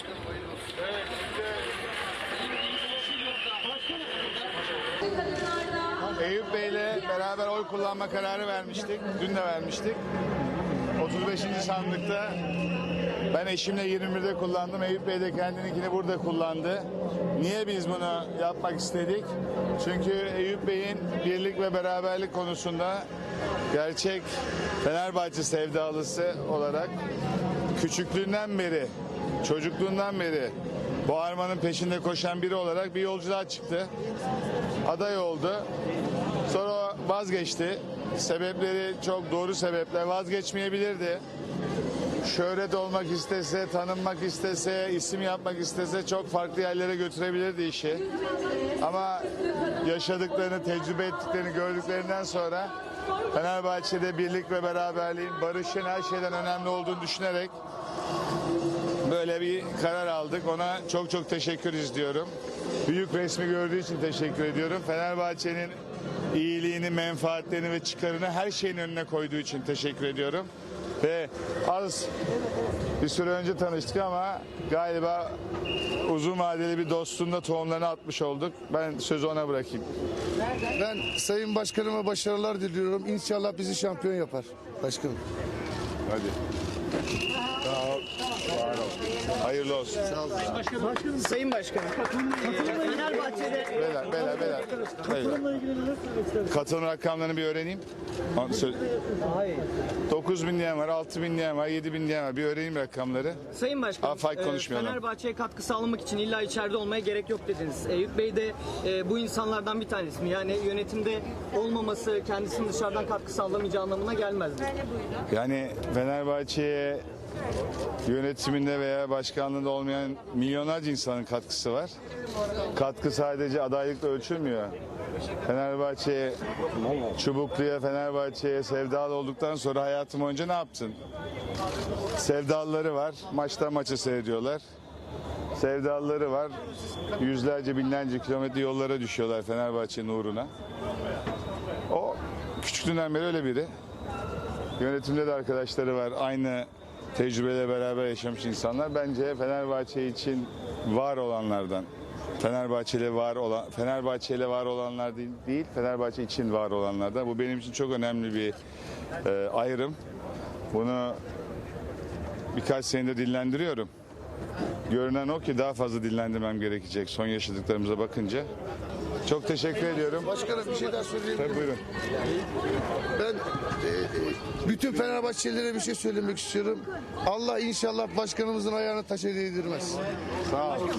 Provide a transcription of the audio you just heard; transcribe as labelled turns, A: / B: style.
A: Başkanım hayırlı olsun. Eyüp Bey'le beraber oy kullanma kararı vermiştik. Dün de vermiştik. 35. sandıkta ben eşimle 21'de kullandım. Eyüp Bey de kendininkini burada kullandı. Niye biz bunu yapmak istedik? Çünkü Eyüp Bey'in birlik ve beraberlik konusunda gerçek Fenerbahçe sevdalısı olarak küçüklüğünden beri çocukluğundan beri bu armanın peşinde koşan biri olarak bir yolculuğa çıktı. Aday oldu. Sonra vazgeçti. Sebepleri çok doğru sebepler. Vazgeçmeyebilirdi. Şöhret olmak istese, tanınmak istese, isim yapmak istese çok farklı yerlere götürebilirdi işi. Ama yaşadıklarını, tecrübe ettiklerini gördüklerinden sonra Fenerbahçe'de birlik ve beraberliğin, barışın her şeyden önemli olduğunu düşünerek böyle bir karar aldık. Ona çok çok teşekkür istiyorum. Büyük resmi gördüğü için teşekkür ediyorum. Fenerbahçe'nin iyiliğini, menfaatlerini ve çıkarını her şeyin önüne koyduğu için teşekkür ediyorum. Ve az bir süre önce tanıştık ama galiba uzun vadeli bir dostluğunda tohumlarını atmış olduk. Ben sözü ona bırakayım.
B: Ben Sayın Başkanıma başarılar diliyorum. İnşallah bizi şampiyon yapar başkanım.
A: Hadi. Sağ ol. Var ol. Hayırlı olsun.
C: Sayın Başkanım, e, Fenerbahçe'de
A: Beyler, beyler, beyler. beyler. Katılım rakamlarını bir öğreneyim. Söyle- 9 bin diyen var, 6 bin diyen var, 7 bin diyen var. Bir öğreneyim rakamları.
C: Sayın Başkanım,
A: Aa,
C: e,
A: konuşmayalım.
C: Fenerbahçe'ye katkı sağlamak için illa içeride olmaya gerek yok dediniz. Eyüp Bey de e, bu insanlardan bir tanesi mi? Yani yönetimde olmaması kendisinin dışarıdan katkı sağlamayacağı anlamına gelmez mi?
A: Yani Fenerbahçe'ye yönetiminde veya başkanlığında olmayan milyonlarca insanın katkısı var. Katkı sadece adaylıkla ölçülmüyor. Fenerbahçe'ye, Çubuklu'ya, Fenerbahçe'ye sevdalı olduktan sonra hayatım boyunca ne yaptın? Sevdalıları var, maçtan maça seyrediyorlar. Sevdalıları var, yüzlerce binlerce kilometre yollara düşüyorlar Fenerbahçe'nin uğruna. O küçüklüğünden beri öyle biri. Yönetimde de arkadaşları var. Aynı tecrübeyle beraber yaşamış insanlar. Bence Fenerbahçe için var olanlardan. Fenerbahçe ile var olan Fenerbahçe ile var olanlar değil, değil Fenerbahçe için var olanlardan. Bu benim için çok önemli bir e, ayrım. Bunu birkaç senedir dillendiriyorum. Görünen o ki daha fazla dillendirmem gerekecek son yaşadıklarımıza bakınca. Çok teşekkür ediyorum.
B: Başkanım bir şey daha söyleyeyim.
A: Tabii buyurun.
B: Ben e, e, bütün Fenerbahçelilere bir şey söylemek istiyorum. Allah inşallah başkanımızın ayağını taşa değdirmez.
A: Sağ olun.